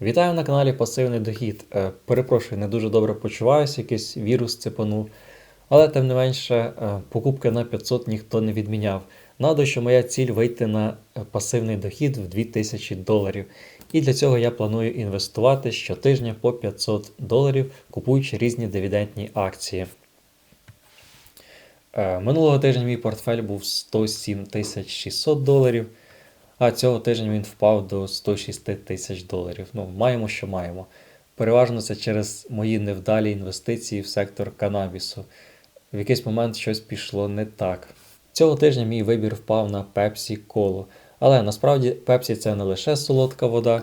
Вітаю на каналі Пасивний Дохід. Е, Перепрошую, не дуже добре почуваюся, якийсь вірус цепанув. Але тим не менше, е, покупки на 500 ніхто не відміняв. Нагадую, що моя ціль вийти на е, пасивний дохід в 2000 доларів. І для цього я планую інвестувати щотижня по 500 доларів, купуючи різні дивідендні акції. Минулого тижня мій портфель був 107 600 доларів, а цього тижня він впав до 106 тисяч доларів. Ну, маємо, що маємо. Переважно це через мої невдалі інвестиції в сектор канабісу. В якийсь момент щось пішло не так. Цього тижня мій вибір впав на Pepsi Cola. Але насправді Pepsi це не лише солодка вода.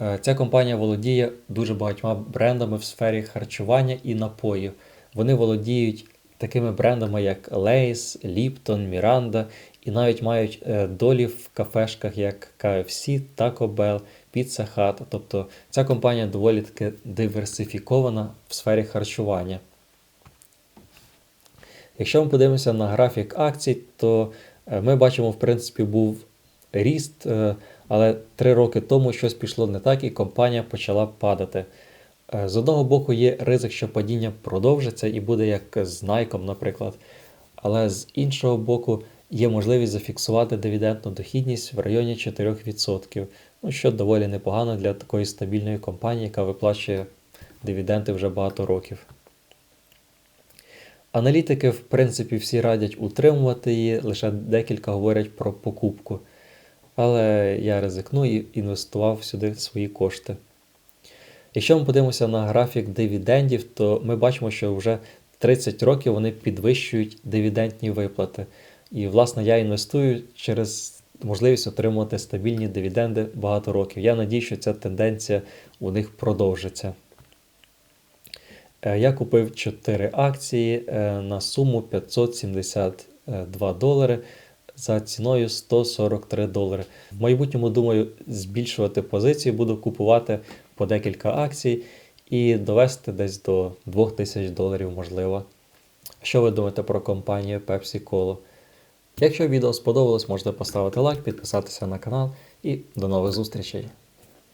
Е, Ця компанія володіє дуже багатьма брендами в сфері харчування і напоїв. Вони володіють такими брендами, як Lay's, Lipton, Miranda, і навіть мають е, долі в кафешках, як KFC, Taco Bell, Pizza Hut. Тобто ця компанія доволі таки диверсифікована в сфері харчування. Якщо ми подивимося на графік акцій, то е, ми бачимо, в принципі, був ріст, е, але три роки тому щось пішло не так, і компанія почала падати. Е, З одного боку, є ризик, що падіння продовжиться і буде як з Nike, наприклад. Але з іншого боку, є можливість зафіксувати дивідендну дохідність в районі 4%, ну, що доволі непогано для такої стабільної компанії, яка виплачує дивіденди вже багато років. Аналітики, в принципі, всі радять утримувати її, лише декілька говорять про покупку. Але я ризикну і інвестував сюди свої кошти. Якщо ми подивимося на графік дивідендів, то ми бачимо, що вже 30 років вони підвищують дивідендні виплати. І, власне, я інвестую через можливість отримувати стабільні дивіденди багато років. Я надію, що ця тенденція у них продовжиться. Е, Я купив 4 акції е, на суму 572 долари за ціною 143 долари. В майбутньому думаю збільшувати позиції, буду купувати по декілька акцій і довести десь до 2000 доларів, можливо. Що ви думаєте про компанію Pepsi Cola? Якщо відео сподобалось, можете поставити лайк, підписатися на канал і до нових зустрічей!